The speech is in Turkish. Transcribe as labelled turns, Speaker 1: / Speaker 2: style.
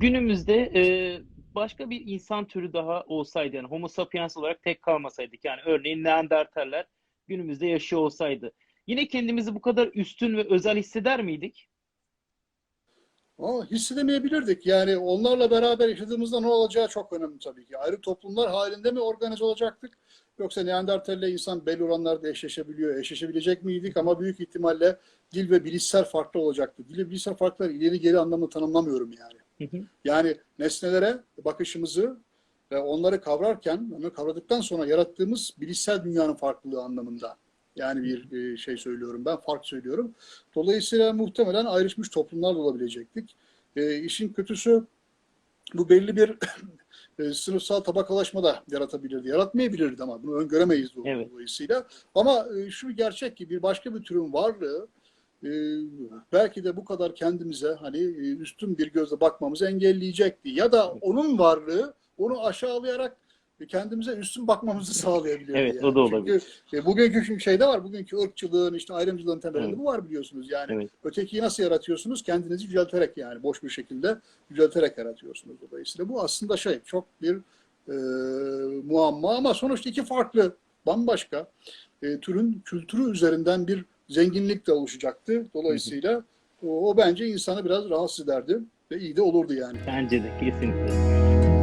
Speaker 1: günümüzde e, başka bir insan türü daha olsaydı yani Homo sapiens olarak tek kalmasaydık yani örneğin Neandertaller günümüzde yaşıyor olsaydı yine kendimizi bu kadar üstün ve özel hisseder miydik?
Speaker 2: Ama hissedemeyebilirdik. Yani onlarla beraber yaşadığımızda ne olacağı çok önemli tabii ki. Ayrı toplumlar halinde mi organize olacaktık? Yoksa Neandertal'le insan belli oranlarda eşleşebiliyor. Eşleşebilecek miydik? Ama büyük ihtimalle dil ve bilişsel farklı olacaktı. Dil ve bilişsel farklar ileri geri anlamda tanımlamıyorum yani.
Speaker 1: Hı hı.
Speaker 2: Yani nesnelere bakışımızı ve onları kavrarken, onu kavradıktan sonra yarattığımız bilişsel dünyanın farklılığı anlamında. Yani bir şey söylüyorum ben, fark söylüyorum. Dolayısıyla muhtemelen ayrışmış toplumlar da olabilecektik. E, işin kötüsü bu belli bir e, sınıfsal tabakalaşma da yaratabilirdi. Yaratmayabilirdi ama bunu öngöremeyiz
Speaker 1: Evet.
Speaker 2: dolayısıyla. Ama e, şu gerçek ki bir başka bir türün varlığı e, belki de bu kadar kendimize hani e, üstün bir gözle bakmamızı engelleyecekti. Ya da onun varlığı onu aşağılayarak kendimize üstün bakmamızı sağlayabilirdi.
Speaker 1: Evet,
Speaker 2: yani.
Speaker 1: o da olabilir.
Speaker 2: Çünkü e, bugünkü şeyde var, bugünkü ırkçılığın, işte ayrımcılığın temelinde
Speaker 1: Evet.
Speaker 2: bu var biliyorsunuz yani.
Speaker 1: Evet.
Speaker 2: Ötekiyi nasıl yaratıyorsunuz? Kendinizi yücelterek yani boş bir şekilde yücelterek yaratıyorsunuz dolayısıyla. Bu aslında şey çok bir e, muamma ama sonuçta iki farklı bambaşka e, türün kültürü üzerinden bir zenginlik de oluşacaktı. Dolayısıyla o, o bence insanı biraz rahatsız ederdi ve iyi de olurdu yani.
Speaker 1: Bence de kesinlikle.